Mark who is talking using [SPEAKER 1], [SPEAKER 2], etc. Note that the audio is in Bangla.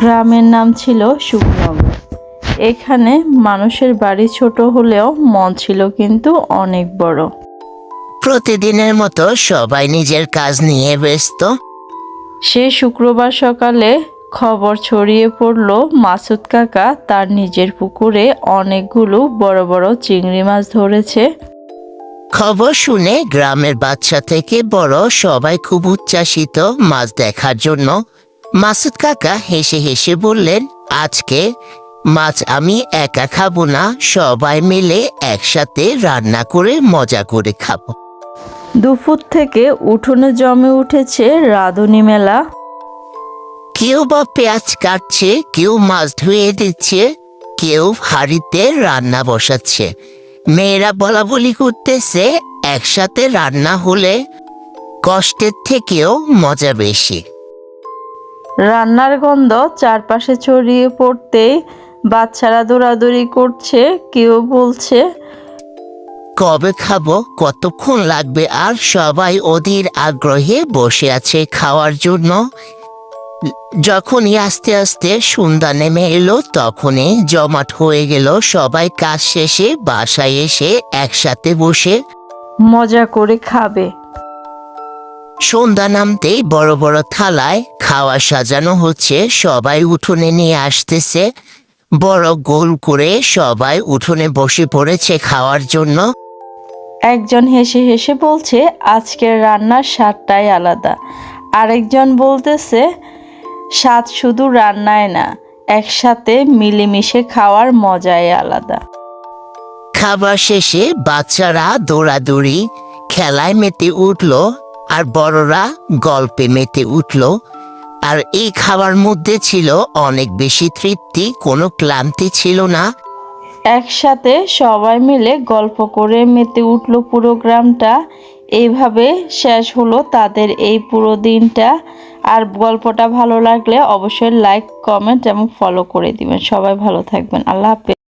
[SPEAKER 1] গ্রামের নাম ছিল সুখনগর। এখানে মানুষের বাড়ি ছোট হলেও মন ছিল কিন্তু অনেক বড়।
[SPEAKER 2] প্রতিদিনের মতো সবাই নিজের কাজ নিয়ে ব্যস্ত।
[SPEAKER 1] সে শুক্রবার সকালে খবর ছড়িয়ে পড়ল মাসুদ কাকা তার নিজের পুকুরে অনেকগুলো বড় বড় চিংড়ি মাছ ধরেছে।
[SPEAKER 2] খবর শুনে গ্রামের বাচ্চা থেকে বড় সবাই খুব উচ্ছ্বাসিত মাছ দেখার জন্য মাসুদ কাকা হেসে হেসে বললেন আজকে মাছ আমি একা খাব না সবাই মিলে একসাথে রান্না করে মজা করে খাব।
[SPEAKER 1] দুপুর থেকে উঠোনে জমে উঠেছে রাঁধুনি মেলা।
[SPEAKER 2] কেউ বা পেঁয়াজ কাটছে কেউ মাছ ধুয়ে দিচ্ছে কেউ হাঁড়িতে রান্না বসাচ্ছে। মেয়েরা বলা বলি করতেছে একসাথে রান্না হলে কষ্টের থেকেও মজা বেশি।
[SPEAKER 1] রান্নার গন্ধ চারপাশে ছড়িয়ে পড়তেই বাচ্চারা দৌড়াদৌড়ি করছে কেউ বলছে
[SPEAKER 2] কবে খাব? কতক্ষণ লাগবে? আর সবাই অধীর আগ্রহে বসে আছে খাওয়ার জন্য। যখনই আস্তে আস্তে সন্ধ্যা নেমে এলো তখনই জমাট হয়ে গেল। সবাই কাজ শেষে বাসায় এসে একসাথে বসে
[SPEAKER 1] মজা করে খাবে।
[SPEAKER 2] সন্ধ্যা নামতেই বড় বড় থালায় খাওয়া সাজানো হচ্ছে সবাই উঠোনে নিয়ে আসতেছে। বড় গোল করে সবাই উঠোনে বসে পড়েছে খাওয়ার জন্য।
[SPEAKER 1] একজন হেসে হেসে বলছে আজকের রান্নার স্বাদটাই আলাদা। আরেকজন বলতেছে স্বাদ শুধু রান্নায় না একসাথে মিলেমিশে খাওয়ার মজাই আলাদা।
[SPEAKER 2] খাবার শেষে বাচ্চারা দৌড়াদৌড়ি খেলায় মেতে উঠল। আর বড়রা গল্পে মেতে উঠল। আর এই খাবার মধ্যে ছিল অনেক বেশি তৃপ্তি, কোনো ক্লান্তি ছিল না।
[SPEAKER 1] একসাথে সবাই মিলে গল্প করে মেতে উঠল পুরো গ্রামটা। এইভাবে শেষ হলো তাদের এই পুরো দিনটা। আর গল্পটা ভালো লাগলে অবশ্যই লাইক কমেন্ট এবং ফলো করে দিবেন। সবাই ভালো থাকবেন। আল্লাহ হাফেজ।